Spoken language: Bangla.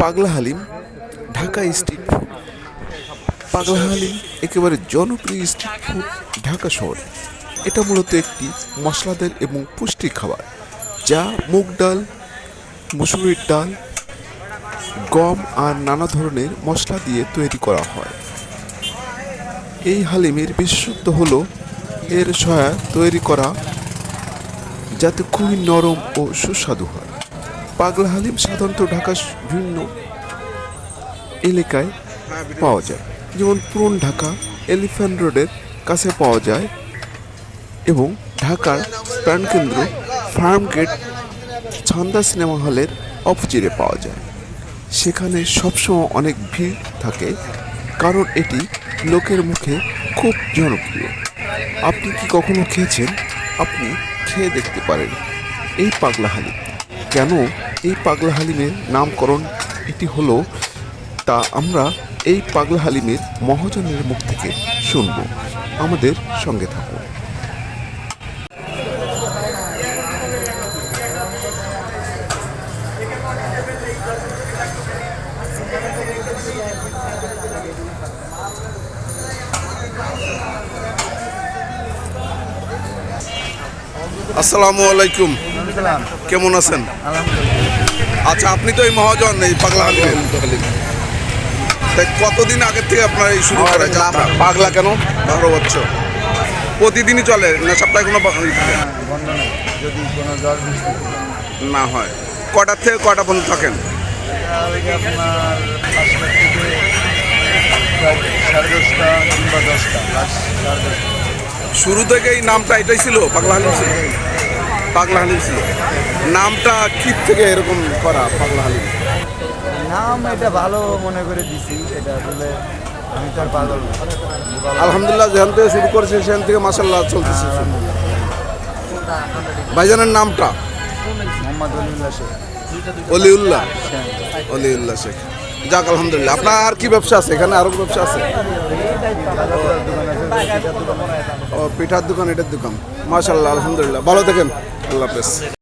পাগলা হালিম, ঢাকা স্ট্রিট ফুড পাগলা হালিম একেবারে জনপ্রিয় স্ট্রিট ফুড ঢাকা শহরে। এটা মূলত একটি মশলাদার এবং পুষ্টি খাবার, যা মুগ ডাল, মুসুরির ডাল, গম আর নানা ধরনের মশলা দিয়ে তৈরি করা হয়। এই হালিমের বিশেষত্ব হল এর সয়া তৈরি করা যাতে খুবই নরম ও সুস্বাদু হয়। পাগলা হালিম সাধারণত ঢাকার বিভিন্ন এলাকায় পাওয়া যায়। যেমন পুরন ঢাকা, এলিফ্যান্ট রোডের কাছে পাওয়া যায় এবং ঢাকার প্রাণকেন্দ্র ফার্ম গেট ছন্দা সিনেমা হলের অপোজিটে পাওয়া যায়। সেখানে সবসময় অনেক ভিড় থাকে, কারণ এটি লোকের মুখে খুব জনপ্রিয়। আপনি কি কখনো খেয়েছেন? আপনি খেয়ে দেখতে পারেন। এই পাগলা হালি কেন এই পাগলা হালিমের নামকরণ এটি হলো তা আমরা এই পাগলা হালিমের মহাজনের মুখ থেকে শুনব। আমাদের সঙ্গে থাকুন। আসসালামু আলাইকুম। কেমন আছেন? আচ্ছা আপনি তো এই মহাজন এই পাগলা তাই কতদিন আগের থেকে আপনার এই শুরু করা পাগলা কেন? বারো বছর। প্রতিদিনই চলে না সপ্তাহে কোনো যদি না হয়। কটার থেকে কটা পর্যন্ত থাকেন? শুরু থেকে এই নামটা এটাই ছিল পাগলা হালিম পাগলা হালিম ছিল। নামটা কি থেকে এরকম করা পাগলা হালিম। নাম এটা ভালো মনে করে দিছি এটা আসলে আমি তো আর পাগল আলহামদুলিল্লাহ যেখান থেকে শুরু করেছে সেখান থেকে মাসাল্লাহ চলতেছে ভাইজানের নামটা? মোহাম্মদ অলিউল্লাহ শেখ। অলিউল্লাহ? অলিউল্লাহ শেখ। যাক আলহামদুলিল্লাহ। আপনার আর কি ব্যবসা আছে? এখানে আরও ব্যবসা আছে। ও পিঠার দোকান এটার দোকান। মাশাল্লাহ আলহামদুলিল্লাহ। ভালো থাকেন। আল্লাহ হাফেজ।